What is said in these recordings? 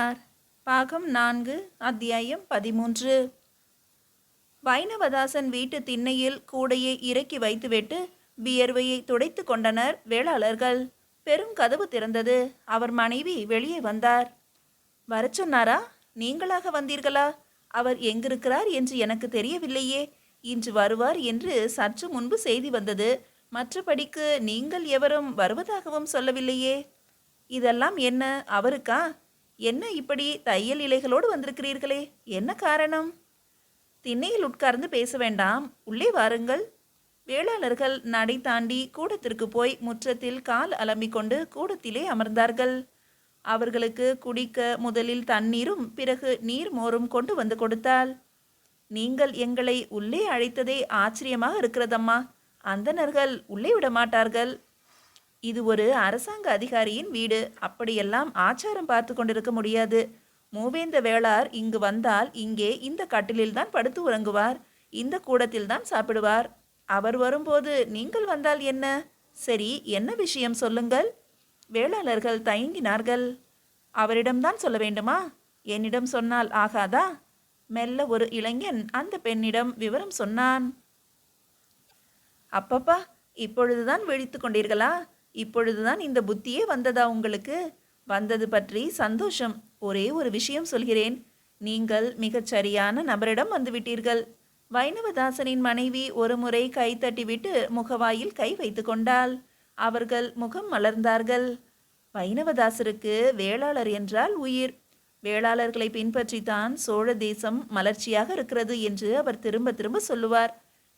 மாமியார் பாகம் நான்கு அத்தியாயம் பதிமூன்று. வைணவதாசன் வீட்டு திண்ணையில் கூடையை இறக்கி வைத்துவிட்டு வியர்வையை துடைத்து கொண்டனர் வேளாளர்கள். பெரும் கதவு திறந்தது. அவர் மனைவி வெளியே வந்தார். வர சொன்னாரா? நீங்களாக வந்தீர்களா? அவர் எங்கிருக்கிறார் என்று எனக்கு தெரியவில்லையே. இன்று வருவார் என்று சற்று முன்பு செய்தி வந்தது. மற்றபடிக்கு நீங்கள் எவரும் வருவதாகவும் சொல்லவில்லையே. இதெல்லாம் என்ன? அவருக்கா? என்ன இப்படி தையல் இலைகளோடு வந்திருக்கிறீர்களே? என்ன காரணம்? திண்ணையில் உட்கார்ந்து பேச வேண்டாம். உள்ளே வாருங்கள். வேளாளர்கள் நடை தாண்டி கூடத்திற்கு போய் முற்றத்தில் கால் அலம்பிக்கொண்டு கூடத்திலே அமர்ந்தார்கள். அவர்களுக்கு குடிக்க முதலில் தண்ணீரும் பிறகு நீர் மோரும் கொண்டு வந்து கொடுத்தாள். நீங்கள் எங்களை உள்ளே அழைத்ததே ஆச்சரியமாக இருக்கிறதம்மா. அந்தணர்கள் உள்ளே விட மாட்டார்கள் இது ஒரு அரசாங்க அதிகாரியின் வீடு. அப்படியெல்லாம் ஆச்சாரம் பார்த்து கொண்டிருக்க முடியாது. மூவேந்த வேளார் இங்கு வந்தால் இங்கே இந்த கட்டிலில்தான் படுத்து உறங்குவார். இந்த கூடத்தில் தான் சாப்பிடுவார். அவர் வரும்போது நீங்கள் வந்தால் என்ன? சரி என்ன விஷயம் சொல்லுங்கள்? வேளாளர்கள் தயங்கினார்கள். அவரிடம்தான் சொல்ல வேண்டுமா? என்னிடம் சொன்னால் ஆகாதா? மெல்ல ஒரு இளைஞன் அந்த பெண்ணிடம் விவரம் சொன்னான். அப்பப்பா இப்பொழுதுதான் விழித்து கொண்டீர்களா? இப்பொழுதுதான் இந்த புத்தியே வந்ததா உங்களுக்கு? வந்தது பற்றி சந்தோஷம். ஒரே ஒரு விஷயம் சொல்கிறேன். நீங்கள் மிகச் சரியான நபரிடம் வந்துவிட்டீர்கள். வைணவதாசனின் மனைவி ஒரு முறை கை தட்டிவிட்டு முகவாயில் கை வைத்து கொண்டாள். அவர்கள் முகம் மலர்ந்தார்கள். வைணவதாசருக்கு வேளாளர் என்றால் உயிர். வேளாளர்களை பின்பற்றித்தான் சோழ தேசம் மலர்ச்சியாக இருக்கிறது என்று அவர் திரும்ப திரும்ப சொல்லுவார்.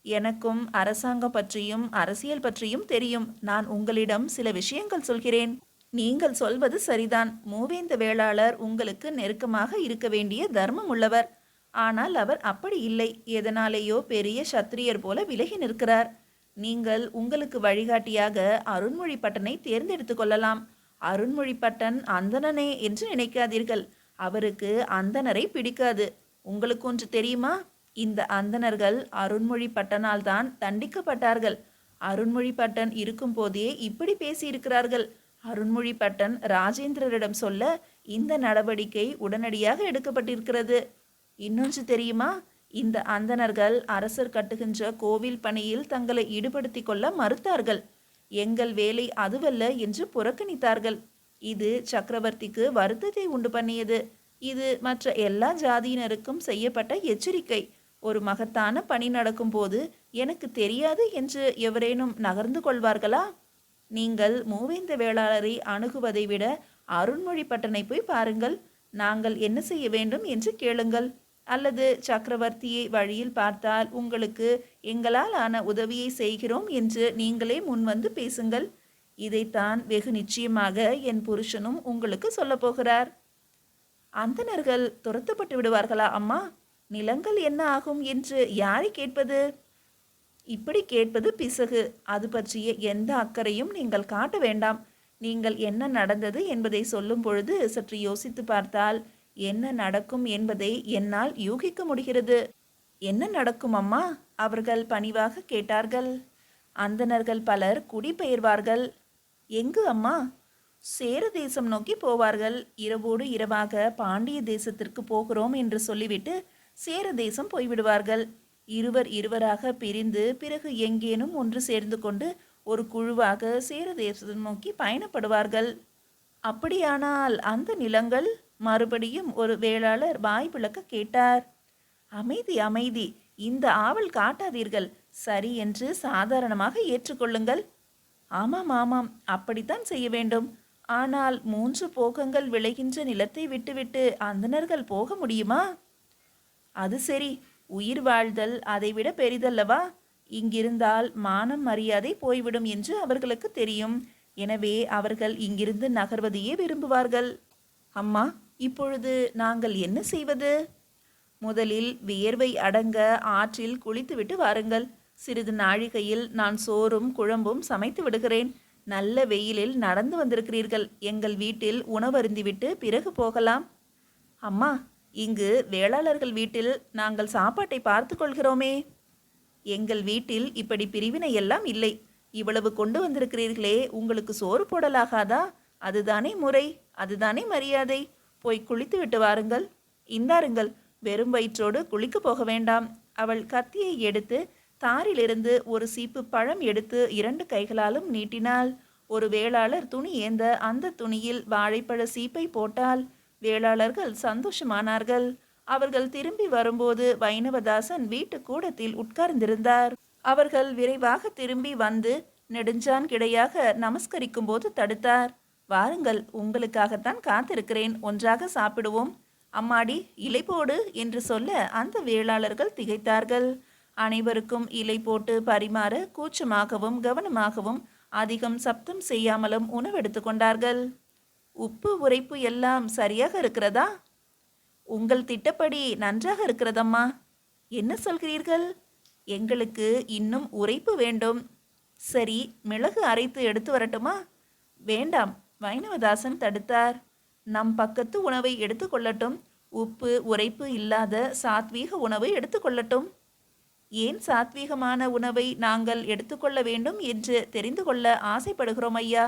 எனக்கும் அரசாங்கம் பற்றியும் அரசியல் பற்றியும் தெரியும். நான் உங்களிடம் சில விஷயங்கள் சொல்கிறேன். நீங்கள் சொல்வது சரிதான். மூவேந்த வேளாளர் உங்களுக்கு நெருக்கமாக இருக்க வேண்டிய தர்மம் உள்ளவர். ஆனால் அவர் அப்படி இல்லை. எதனாலேயோ பெரிய சத்திரியர் போல விலகி நிற்கிறார். நீங்கள் உங்களுக்கு வழிகாட்டியாக அருண்மொழிப்பட்டனை தேர்ந்தெடுத்து கொள்ளலாம். அருண்மொழிப்பட்டன் அந்தணனே என்று நினைக்காதீர்கள். அவருக்கு அந்தணரை பிடிக்காது. உங்களுக்கு ஒன்று தெரியுமா? இந்த அந்தணர்கள் அருண்மொழி தான் தண்டிக்கப்பட்டார்கள். அருண்மொழிபட்டன் இருக்கும் போதே இப்படி பேசியிருக்கிறார்கள். அருண்மொழிப்பட்டன் ராஜேந்திரரிடம் சொல்ல இந்த நடவடிக்கை உடனடியாக எடுக்கப்பட்டிருக்கிறது. இன்னொன்று தெரியுமா? இந்த அந்தணர்கள் அரசர் கட்டுகின்ற கோவில் பணியில் தங்களை ஈடுபடுத்திக் கொள்ள மறுத்தார்கள். எங்கள் வேலை அதுவல்ல என்று புறக்கணித்தார்கள். இது சக்கரவர்த்திக்கு வருத்தத்தை உண்டு பண்ணியது. இது மற்ற எல்லா ஜாதியினருக்கும் செய்யப்பட்ட எச்சரிக்கை. ஒரு மகத்தான பணி நடக்கும் போது எனக்கு தெரியாது என்று எவரேனும் நகர்ந்து கொள்வார்களா? நீங்கள் மூவேந்த வேளாளரை அணுகுவதை விட அருண்மொழி பட்டனை போய் பாருங்கள். நாங்கள் என்ன செய்ய வேண்டும் என்று கேளுங்கள். அல்லது சக்கரவர்த்தியை வழியில் பார்த்தால் உங்களுக்கு எங்களால் ஆன உதவியை செய்கிறோம் என்று நீங்களே முன்வந்து பேசுங்கள். இதைத்தான் வெகு நிச்சயமாக என் புருஷனும் உங்களுக்கு சொல்லப் போகிறார். அந்தணர்கள் துரத்தப்பட்டு விடுவார்களா அம்மா? நிலங்கள் என்ன ஆகும் என்று யாரை கேட்பது? இப்படி கேட்பது பிசகு. அது பற்றிய எந்த அக்கறையும் நீங்கள் காட்ட வேண்டாம். நீங்கள் என்ன நடந்தது என்பதை சொல்லும் பொழுது சற்று யோசித்து பார்த்தால் என்ன நடக்கும் என்பதை என்னால் யூகிக்க முடிகிறது. என்ன நடக்கும் அம்மா? அவர்கள் பணிவாக கேட்டார்கள். அந்தணர்கள் பலர் குடிபெயர்வார்கள். எங்கு அம்மா? சேர தேசம் நோக்கி போவார்கள். இரவோடு இரவாக பாண்டிய தேசத்திற்கு போகிறோம் என்று சொல்லிவிட்டு சேர தேசம் போய்விடுவார்கள். இருவர் இருவராக பிரிந்து பிறகு எங்கேனும் ஒன்று சேர்ந்து கொண்டு ஒரு குழுவாக சேர தேசம் நோக்கி பயணப்படுவார்கள். அப்படியானால் அந்த நிலங்கள் மறுபடியும் ஒரு வேளாளர் வாய் விளக்க கேட்டார். அமைதி அமைதி இந்த ஆவல் காட்டாதீர்கள். சரி என்று சாதாரணமாக ஏற்றுக்கொள்ளுங்கள். ஆமாம் ஆமாம் அப்படித்தான் செய்ய வேண்டும். ஆனால் மூன்று போகங்கள் விளைகின்ற நிலத்தை விட்டுவிட்டு அந்தணர்கள் போக முடியுமா? அது சரி. உயிர் வாழ்தல் அதைவிட பெரிதல்லவா? இங்கிருந்தால் மானம் மரியாதை போய்விடும் என்று அவர்களுக்கு தெரியும். எனவே அவர்கள் இங்கிருந்து நகர்வதையே விரும்புவார்கள். அம்மா இப்பொழுது நாங்கள் என்ன செய்வது? முதலில் வியர்வை அடங்க ஆற்றில் குளித்துவிட்டு வாருங்கள். சிறிது நாழிகையில் நான் சோறும் குழம்பும் சமைத்து விடுகிறேன். நல்ல வெயிலில் நடந்து வந்திருக்கிறீர்கள். எங்கள் வீட்டில் உணவருந்திவிட்டு பிறகு போகலாம். அம்மா இங்கு வேளாளர்கள் வீட்டில் நாங்கள் சாப்பாட்டை பார்த்து கொள்கிறோமே. எங்கள் வீட்டில் இப்படி பிரிவினை எல்லாம் இல்லை. இவ்வளவு கொண்டு வந்திருக்கிறீர்களே உங்களுக்கு சோறு போடலாகாதா? அதுதானே முறை அதுதானே மரியாதை. போய் குளித்து விட்டு வாருங்கள். இந்தாருங்கள் வெறும் வயிற்றோடு குளிக்க போக வேண்டாம். அவள் கத்தியை எடுத்து தாரிலிருந்து ஒரு சீப்பு பழம் எடுத்து இரண்டு கைகளாலும் நீட்டினாள். ஒரு வேளாளர் துணி ஏந்த அந்த துணியில் வாழைப்பழ சீப்பை போட்டால் வேளாளர்கள் சந்தோஷமானார்கள். அவர்கள் திரும்பி வரும்போது வைணவதாசன் வீட்டு கூடத்தில் உட்கார்ந்திருந்தார். அவர்கள் விரைவாக திரும்பி வந்து நெடுஞ்சான் கிடையாக நமஸ்கரிக்கும் போது தடுத்தார். வாருங்கள் உங்களுக்காகத்தான் காத்திருக்கிறேன். ஒன்றாக சாப்பிடுவோம். அம்மாடி இலை போடு என்று சொல்ல அந்த வேளாளர்கள் திகைத்தார்கள். அனைவருக்கும் இலை போட்டு பரிமாற கூச்சமாகவும் கவனமாகவும் அதிகம் சப்தம் செய்யாமலும் உணவெடுத்து கொண்டார்கள். உப்பு உரைப்பு எல்லாம் சரியாக இருக்கிறதா? உங்கள் திட்டப்படி நன்றாக இருக்கிறதம்மா. என்ன சொல்கிறீர்கள்? எங்களுக்கு இன்னும் உரைப்பு வேண்டும். சரி மிளகு அரைத்து எடுத்து வரட்டுமா? வேண்டாம் வைணவதாசன் தடுத்தார். நம் பக்கத்து உணவை எடுத்துக்கொள்ளட்டும் உப்பு உரைப்பு இல்லாத சாத்வீக உணவை எடுத்துக்கொள்ளட்டும் ஏன் சாத்வீகமான உணவை நாங்கள் எடுத்துக்கொள்ள வேண்டும் என்று தெரிந்து கொள்ள ஆசைப்படுகிறோம் ஐயா?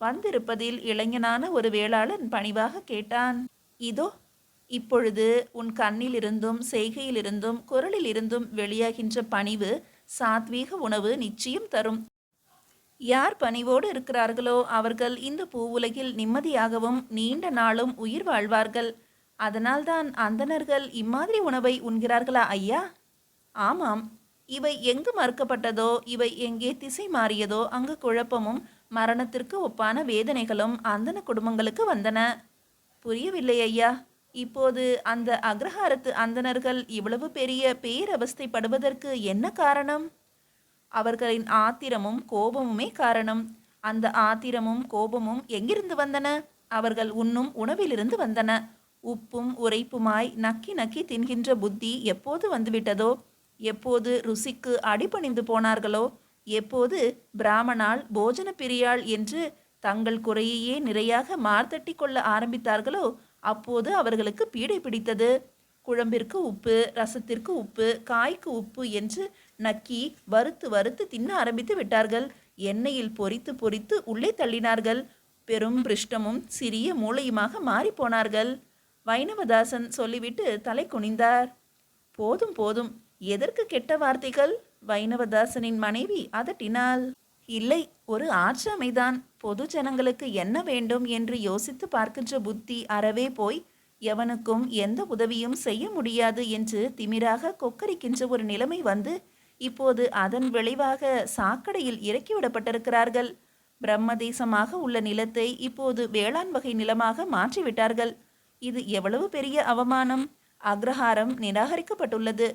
வந்திருப்பதில் இளைஞனான ஒரு வேளாளன் பணிவாக கேட்டான். இதோ இப்பொழுது உன் கண்ணிலிருந்தும் செய்கையிலிருந்தும் குரலிலிருந்தும் வெளியாகின்ற பணிவு சாத்வீக உணவு நிச்சயம் தரும். யார் பணிவோடு இருக்கிறார்களோ அவர்கள் இந்த பூவுலகில் நிம்மதியாகவும் நீண்ட நாளும் உயிர் வாழ்வார்கள். அதனால்தான் அந்தணர்கள் இம்மாதிரி உணவை உண்கிறார்களா ஐயா? ஆமாம். இவை எங்கு மறுக்கப்பட்டதோ இவை எங்கே திசை மாறியதோ அங்கு குழப்பமும் மரணத்திற்கு ஒப்பான வேதனைகளும் அந்தன குடும்பங்களுக்கு வந்தன. புரியவில்லை ஐயா. இப்போது அந்த அக்ரஹாரத்து அந்தணர்கள் இவ்வளவு பெரிய பேரவஸ்தைப்படுவதற்கு என்ன காரணம்? அவர்களின் ஆத்திரமும் கோபமுமே காரணம். அந்த ஆத்திரமும் கோபமும் எங்கிருந்து வந்தன? அவர்கள் உண்ணும் உணவிலிருந்து வந்தன. உப்பும் உரைப்புமாய் நக்கி நக்கி தின்கின்ற புத்தி எப்போது வந்துவிட்டதோ? எப்போது ருசிக்கு அடிபணிந்து போனார்களோ? எப்போது பிராமணால் போஜன பிரியாள் என்று தங்கள் குறையையே நிறையாக மார்த்தட்டி கொள்ள ஆரம்பித்தார்களோ அப்போது அவர்களுக்கு பீடை பிடித்தது. குழம்பிற்கு உப்பு ரசத்திற்கு உப்பு காய்க்கு உப்பு என்று நக்கி வறுத்து வறுத்து தின்ன ஆரம்பித்து விட்டார்கள். எண்ணெயில் பொரித்து பொறித்து உள்ளே தள்ளினார்கள். பெரும் பிருஷ்டமும் சிறிய மூளையுமாக மாறிப்போனார்கள் வைணவதாசன் சொல்லிவிட்டு தலை குனிந்தார். போதும் போதும். எதற்கு கெட்ட வார்த்தைகள்? வைணவதாசனின் மனைவி அதட்டினாள். இல்லை ஒரு ஆற்றாமைதான். பொது ஜனங்களுக்கு என்ன வேண்டும் என்று யோசித்து பார்க்கின்ற புத்தி அறவே போய் எவனுக்கும் எந்த உதவியும் செய்ய முடியாது என்று திமிராக கொக்கரிக்கின்ற ஒரு நிலைமை வந்து இப்போது அதன் விளைவாக சாக்கடையில் இறக்கிவிடப்பட்டிருக்கிறார்கள் பிரம்மதேசமாக உள்ள நிலத்தை இப்போது வேளாண் வகை நிலமாக மாற்றிவிட்டார்கள். இது எவ்வளவு பெரிய அவமானம். அக்ரஹாரம் நிராகரிக்கப்பட்டுள்ளது.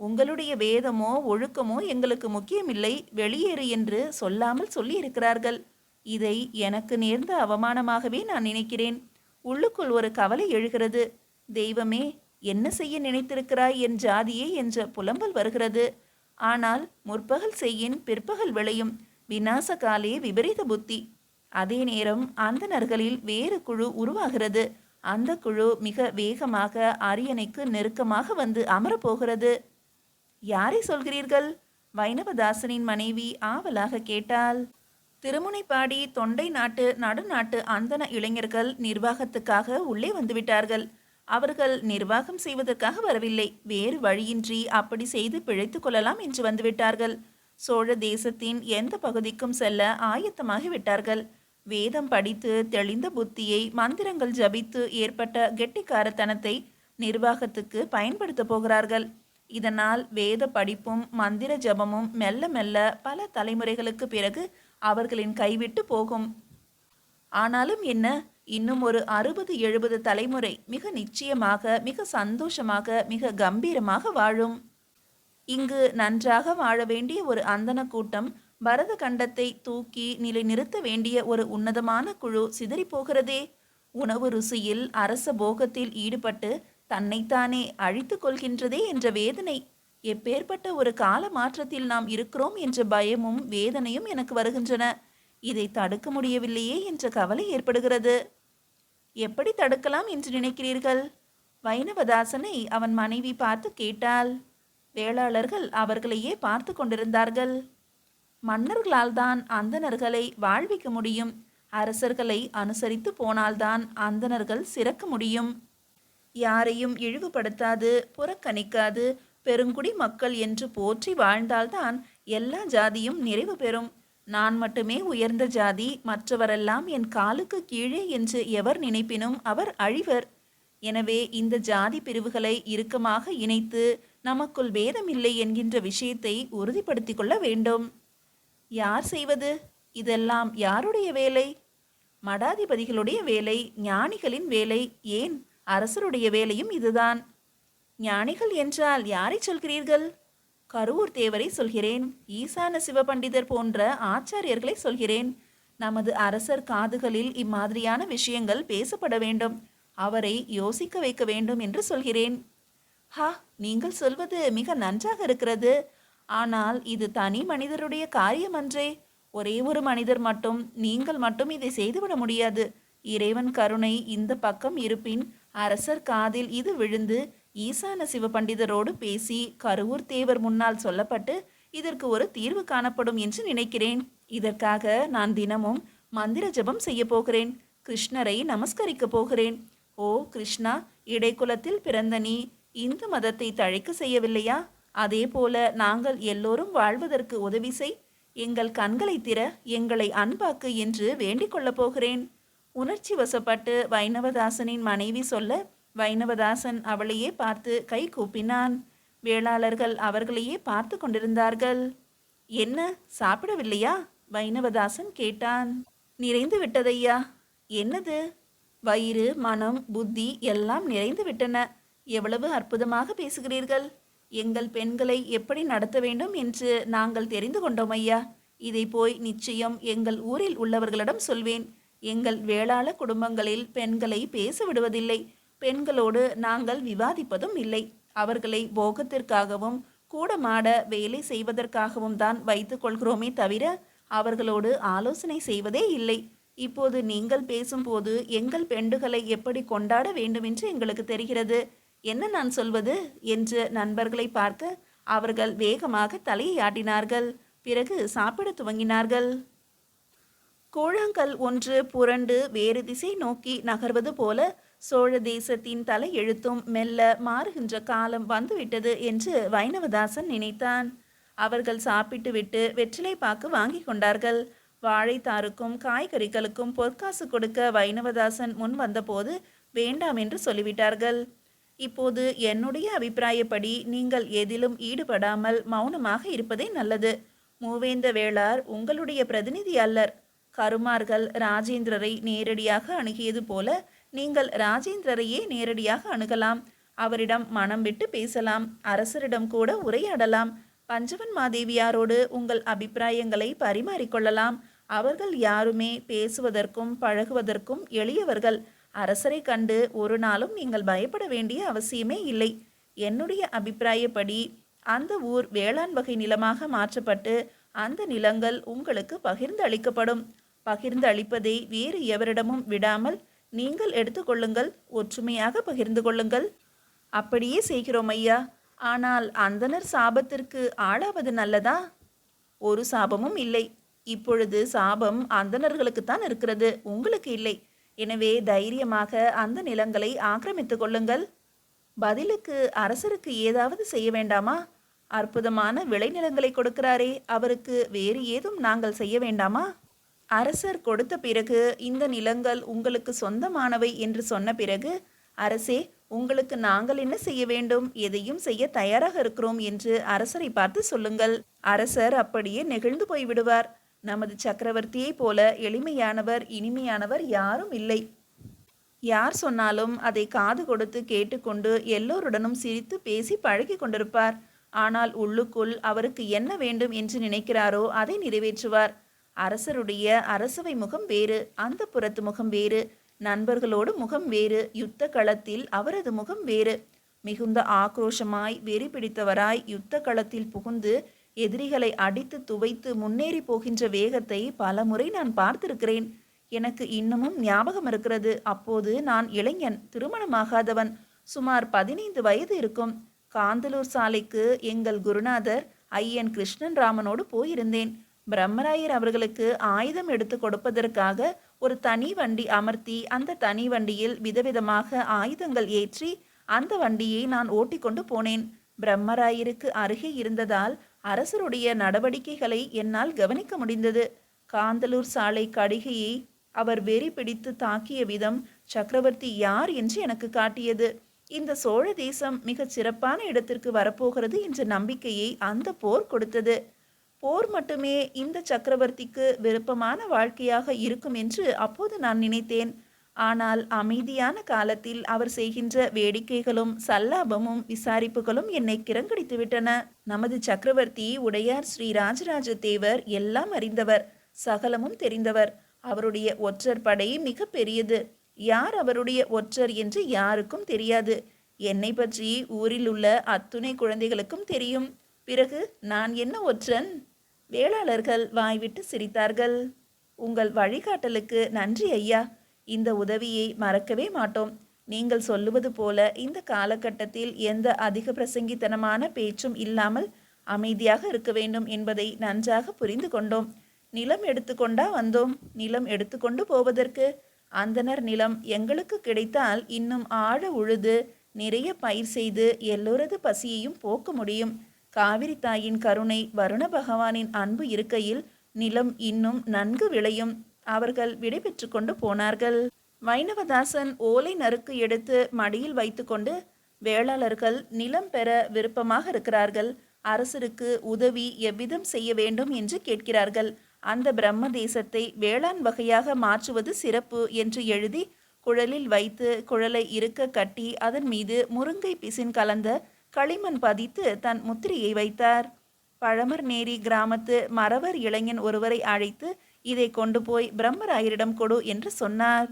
உங்களுடைய வேதமோ ஒழுக்கமோ எங்களுக்கு முக்கியமில்லை. வெளியேறு என்று சொல்லாமல் சொல்லியிருக்கிறார்கள். இதை எனக்கு நேர்ந்த அவமானமாகவே நான் நினைக்கிறேன். உள்ளுக்குள் ஒரு கவலை எழுகிறது. தெய்வமே என்ன செய்ய நினைத்திருக்கிறாய் என் ஜாதியே என்ற புலம்பல் வருகிறது. ஆனால் முற்பகல் செய்யின் பிற்பகல் விளையும் விநாசகாலே விபரீத புத்தி. அதே நேரம் அந்தணர்களில் வேறு குழு உருவாகிறது. அந்த குழு மிக வேகமாக அரியணைக்கு நெருக்கமாக வந்து அமரப்போகிறது யாரை சொல்கிறீர்கள்? வைணவதாசனின் மனைவி ஆவலாக கேட்டாள். திருமுனைப்பாடி தொண்டை நாட்டு நடுநாட்டு அந்தன இளைஞர்கள் நிர்வாகத்துக்காக உள்ளே வந்துவிட்டார்கள். அவர்கள் நிர்வாகம் செய்வதற்காக வரவில்லை. வேறு வழியின்றி அப்படி செய்து பிழைத்து கொள்ளலாம் என்று வந்துவிட்டார்கள். சோழ தேசத்தின் எந்த பகுதிக்கும் செல்ல ஆயத்தமாகி விட்டார்கள். வேதம் படித்து தெளிந்த புத்தியை மந்திரங்கள் ஜபித்து ஏற்பட்ட கெட்டிக்காரத்தனத்தை நிர்வாகத்துக்கு பயன்படுத்தப் போகிறார்கள். இதனால் வேத படிப்பும் மந்திர ஜபமும் மெல்ல மெல்ல பல தலைமுறைகளுக்கு பிறகு அவர்களின் கைவிட்டு போகும். ஆனாலும் என்ன? இன்னும் ஒரு அறுபது எழுபது தலைமுறை மிக நிச்சயமாக மிக சந்தோஷமாக மிக கம்பீரமாக வாழும். இங்கு நன்றாக வாழ வேண்டிய ஒரு அந்தன கூட்டம் பரத கண்டத்தை தூக்கி நிலைநிறுத்த வேண்டிய ஒரு உன்னதமான குழு சிதறிப் போகிறதே. உணவு ருசியில் அரச போகத்தில் ஈடுபட்டு தன்னைத்தானே அழித்து கொள்கின்றதே என்ற வேதனை. எப்பேற்பட்ட ஒரு கால மாற்றத்தில் நாம் இருக்கிறோம் என்ற பயமும் வேதனையும் எனக்கு வருகின்றன. இதை தடுக்க முடியவில்லையே என்ற கவலை ஏற்படுகிறது. எப்படி தடுக்கலாம் என்று நினைக்கிறீர்கள்? வைணவதாசனை அவன் மனைவி பார்த்து கேட்டாள். வேளாளர்கள் அவர்களையே பார்த்து கொண்டிருந்தார்கள். மன்னர்களால் தான் அந்தணர்களை வாழ்விக்க முடியும். அரசர்களை அனுசரித்து போனால்தான் அந்தணர்கள் சிறக்க முடியும். யாரையும் இழிவுபடுத்தாது புறக்கணிக்காது பெருங்குடி மக்கள் என்று போற்றி வாழ்ந்தால்தான் எல்லா ஜாதியும் நிறைவு பெறும். நான் மட்டுமே உயர்ந்த ஜாதி மற்றவரெல்லாம் என் காலுக்கு கீழே என்று எவர் நினைப்பினும் அவர் அழிவர். எனவே இந்த ஜாதி பிரிவுகளை இறுக்கமாக இணைத்து நமக்குள் வேதமில்லை என்கின்ற விஷயத்தை உறுதிப்படுத்திக் கொள்ள வேண்டும். யார் செய்வது? இதெல்லாம் யாருடைய வேலை? மடாதிபதிகளுடைய வேலை ஞானிகளின் வேலை ஏன் அரசருடைய வேலையும் இதுதான். ஞானிகள் என்றால் யாரை சொல்கிறீர்கள்? கருவூர் தேவரை சொல்கிறேன். ஈசான சிவபண்டிதர் போன்ற ஆச்சாரியர்களை சொல்கிறேன். நமது அரசர் காதுகளில் இம்மாதிரியான விஷயங்கள் பேசப்பட வேண்டும். அவரை யோசிக்க வைக்க வேண்டும் என்று சொல்கிறேன். ஹா நீங்கள் சொல்வது மிக நன்றாக இருக்கிறது. ஆனால் இது தனி மனிதருடைய காரியமன்றே ஒரே ஒரு மனிதர் மட்டும் நீங்கள் மட்டும் இதை செய்துவிட முடியாது. இறைவன் கருணை இந்த பக்கம் இருப்பின் அரசர் காதில் இது விழுந்து ஈசான சிவபண்டிதரோடு பேசி கருவூர் தேவர் முன்னால் சொல்லப்பட்டு இதற்கு ஒரு தீர்வு காணப்படும் என்று நினைக்கிறேன். இதற்காக நான் தினமும் மந்திர ஜெபம் செய்ய போகிறேன். கிருஷ்ணரை நமஸ்கரிக்க போகிறேன். ஓ கிருஷ்ணா இடைக்குலத்தில் பிறந்த நீ இந்து மதத்தை தழைக்க செய்யவில்லையா? அதே போல நாங்கள் எல்லோரும் வாழ்வதற்கு உதவி செய். எங்கள் கண்களை திற எங்களை அன்பாக்கு என்று வேண்டிக் கொள்ளப் போகிறேன். உணர்ச்சி வசப்பட்டு வைணவதாசனின் மனைவி சொல்ல வைணவதாசன் அவளையே பார்த்து கை கூப்பினான். வேளாளர்கள் அவர்களையே பார்த்து கொண்டிருந்தார்கள். என்ன சாப்பிடவில்லையா? வைணவதாசன் கேட்டான். நிறைந்து விட்டதையா? என்னது? வயிறு மனம் புத்தி எல்லாம் நிறைந்து விட்டன. எவ்வளவு அற்புதமாக பேசுகிறீர்கள். எங்கள் பெண்களை எப்படி நடத்த வேண்டும் என்று நாங்கள் தெரிந்து கொண்டோம் ஐயா. இதை போய் நிச்சயம் எங்கள் ஊரில் உள்ளவர்களிடம் சொல்வேன். எங்கள் வேளாள குடும்பங்களில் பெண்களை பேச விடுவதில்லை பெண்களோடு நாங்கள் விவாதிப்பதும் இல்லை. அவர்களை போகத்திற்காகவும் கூடமாட வேலை செய்வதற்காகவும் தான் வைத்துக் கொள்கிறோமே தவிர அவர்களோடு ஆலோசனை செய்வதே இல்லை. இப்போது நீங்கள் பேசும்போது எங்கள் பெண்டுகளை எப்படி கொண்டாட வேண்டுமென்று எங்களுக்கு தெரிகிறது. என்ன நான் சொல்வது? என்று நண்பர்களை பார்க்க அவர்கள் வேகமாக தலையை ஆட்டினார்கள் பிறகு சாப்பிட துவங்கினார்கள். கூழாங்கல் ஒன்று புரண்டு வேறு திசை நோக்கி நகர்வது போல சோழ தேசத்தின் தலை எழுத்தும் மெல்ல மாறுகின்ற காலம் வந்துவிட்டது என்று வைணவதாசன் நினைத்தான். அவர்கள் சாப்பிட்டுவிட்டு வெற்றிலை பாக்கு வாங்கி கொண்டார்கள். வாழைத்தாருக்கும் காய்கறிகளுக்கும் பொற்காசு கொடுக்க வைணவதாசன் முன் வந்தபோது வேண்டாம் என்று சொல்லிவிட்டார்கள். இப்போது என்னுடைய அபிப்பிராயப்படி நீங்கள் எதிலும் ஈடுபடாமல் மௌனமாக இருப்பதே நல்லது. மூவேந்த வேளார் உங்களுடைய பிரதிநிதி அல்லர். கருமார்கள் ராஜேந்திரரை நேரடியாக அணுகியது போல நீங்கள் ராஜேந்திரரையே நேரடியாக அணுகலாம். அவரிடம் மனம் விட்டு பேசலாம். அரசரிடம் கூட உரையாடலாம். பஞ்சவன் மாதேவியாரோடு உங்கள் அபிப்பிராயங்களை பரிமாறிக்கொள்ளலாம். அவர்கள் யாருமே பேசுவதற்கும் பழகுவதற்கும் எளியவர்கள். அரசரை கண்டு ஒரு நாளும் நீங்கள் பயப்பட வேண்டிய அவசியமே இல்லை. என்னுடைய அபிப்பிராயப்படி அந்த ஊர் வேளாண் வகை நிலமாக மாற்றப்பட்டு அந்த நிலங்கள் உங்களுக்கு பகிர்ந்து அளிக்கப்படும். பகிர்ந்து அளிப்பதை வேறு எவரிடமும் விடாமல் நீங்கள் எடுத்துக்கொள்ளுங்கள் ஒற்றுமையாக பகிர்ந்து கொள்ளுங்கள். அப்படியே செய்கிறோம் ஐயா. ஆனால் அந்தனர் சாபத்திற்கு ஆளாவது நல்லதா? ஒரு சாபமும் இல்லை. இப்பொழுது சாபம் அந்தணர்களுக்குத்தான் இருக்கிறது உங்களுக்கு இல்லை. எனவே தைரியமாக அந்த நிலங்களை ஆக்கிரமித்துக் கொள்ளுங்கள். பதிலுக்கு அரசருக்கு ஏதாவது செய்ய வேண்டாமா? அற்புதமான விளைநிலங்களை கொடுக்கிறாரே அவருக்கு வேறு ஏதும் நாங்கள் செய்ய வேண்டாமா? அரசர் கொடுத்த பிறகு இந்த நிலங்கள் உங்களுக்கு சொந்தமானவை என்று சொன்ன பிறகு அரசே உங்களுக்கு நாங்கள் என்ன செய்ய வேண்டும்? எதையும் செய்ய தயாராக இருக்கிறோம் என்று அரசரை பார்த்து சொல்லுங்கள். அரசர் அப்படியே நெகிழ்ந்து போய் விடுவார் நமது சக்கரவர்த்தியைப் போல எளிமையானவர் இனிமையானவர் யாரும் இல்லை. யார் சொன்னாலும் அதை காது கொடுத்து கேட்டுக்கொண்டு எல்லோருடனும் சிரித்து பேசி பழகி கொண்டிருப்பார். ஆனால் உள்ளுக்குள் அவருக்கு என்ன வேண்டும் என்று நினைக்கிறாரோ அதை நிறைவேற்றுவார். அரசருடைய அரசவை முகம் வேறு அந்த புறத்து முகம் வேறு நண்பர்களோடு முகம் வேறு யுத்த களத்தில் அவரது முகம் வேறு. மிகுந்த ஆக்ரோஷமாய் வெறி பிடித்தவராய் யுத்த களத்தில் புகுந்து எதிரிகளை அடித்து துவைத்து முன்னேறி போகின்ற வேகத்தை பலமுறை நான் பார்த்திருக்கிறேன். எனக்கு இன்னமும் ஞாபகம் இருக்கிறது. அப்போது நான் இளைஞன் திருமணமாகாதவன் சுமார் பதினைந்து வயது இருக்கும். காந்தலூர் சாலைக்கு எங்கள் குருநாதர் ஐயன் கிருஷ்ணன் ராமனோடு போயிருந்தேன். பிரம்மராயர் அவர்களுக்கு ஆயுதம் எடுத்து கொடுப்பதற்காக ஒரு தனி வண்டி அமர்த்தி அந்த தனி வண்டியில் விதவிதமாக ஆயுதங்கள் ஏற்றி அந்த வண்டியை நான் ஓட்டிக்கொண்டு போனேன். பிரம்மராயருக்கு அருகே இருந்ததால் அரசருடைய நடவடிக்கைகளை என்னால் கவனிக்க முடிந்தது. காந்தலூர் சாலை கடிகையை அவர் வெறி பிடித்து தாக்கிய விதம் சக்கரவர்த்தி யார் என்று எனக்கு காட்டியது. இந்த சோழ தேசம் மிகச் சிறப்பான இடத்திற்கு வரப்போகிறது என்ற நம்பிக்கையை அந்த போர் கொடுத்தது. போர் மட்டுமே இந்த சக்கரவர்த்திக்கு விருப்பமான வாழ்க்கையாக இருக்கும் என்று அப்போது நான் நினைத்தேன். ஆனால் அமைதியான காலத்தில் அவர் செய்கின்ற வேடிக்கைகளும் சல்லாபமும் விசாரிப்புகளும் என்னை கிரங்கடித்துவிட்டன. நமது சக்கரவர்த்தி உடையார் ஸ்ரீ ராஜராஜ தேவர் எல்லாம் அறிந்தவர் சகலமும் தெரிந்தவர். அவருடைய ஒற்றர் படை மிக பெரியது. யார் அவருடைய ஒற்றர் என்று யாருக்கும் தெரியாது. என்னை பற்றி ஊரில் உள்ள அத்துணை குழந்தைகளுக்கும் தெரியும். பிறகு நான் என்ன ஒற்றன்? வேளாளர்கள் வாய்விட்டு சிரித்தார்கள். உங்கள் வழிகாட்டலுக்கு நன்றி ஐயா. இந்த உதவியை மறக்கவே மாட்டோம். நீங்கள் சொல்லுவது போல இந்த காலகட்டத்தில் எந்த அதிக பிரசங்கித்தனமான பேச்சும் இல்லாமல் அமைதியாக இருக்க வேண்டும் என்பதை நன்றாக புரிந்து கொண்டோம். நிலம் எடுத்துக்கொண்டா வந்தோம். நிலம் எடுத்துக்கொண்டு போவதற்கு அந்தனர் நிலம் எங்களுக்கு கிடைத்தால் இன்னும் ஆழ உழுது நிறைய பயிர் செய்து எல்லோரது பசியையும் போக்க முடியும். காவிரி தாயின் கருணை வருண பகவானின் அன்பு இருக்கையில் நிலம் இன்னும் நன்கு விளையும். அவர்கள் விடைபெற்று கொண்டு போனார்கள். வைணவதாசன் ஓலை நறுக்கு எடுத்து மடியில் வைத்துக்கொண்டு வேளாளர்கள் நிலம் பெற விருப்பமாக இருக்கிறார்கள். அரசருக்கு உதவி எவ்விதம் செய்ய வேண்டும் என்று கேட்கிறார்கள். அந்த பிரம்ம தேசத்தை வேளாண் வகையாக மாற்றுவது சிறப்பு என்று எழுதி குழலில் வைத்து குழலை இருக்க கட்டி அதன் மீது முருங்கை பிசின் கலந்த களிமண் பதித்து தன் முத்திரையை வைத்தார். பழமர் நேரி கிராமத்து மறவர் இளைஞன் ஒருவரை அழைத்து இதை கொண்டு போய் பிரம்மராயரிடம் கொடு என்று சொன்னார்.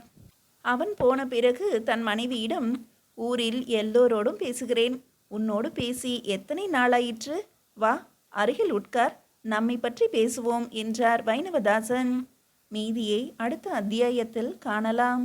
அவன் போன பிறகு தன் மனைவியிடம் ஊரில் எல்லோரோடும் பேசுகிறேன். உன்னோடு பேசி எத்தனை நாளாயிற்று? வா அருகில் உட்கார். நம்மை பற்றி பேசுவோம் என்றார் வைணவதாசன். மீதியை அடுத்த அத்தியாயத்தில் காணலாம்.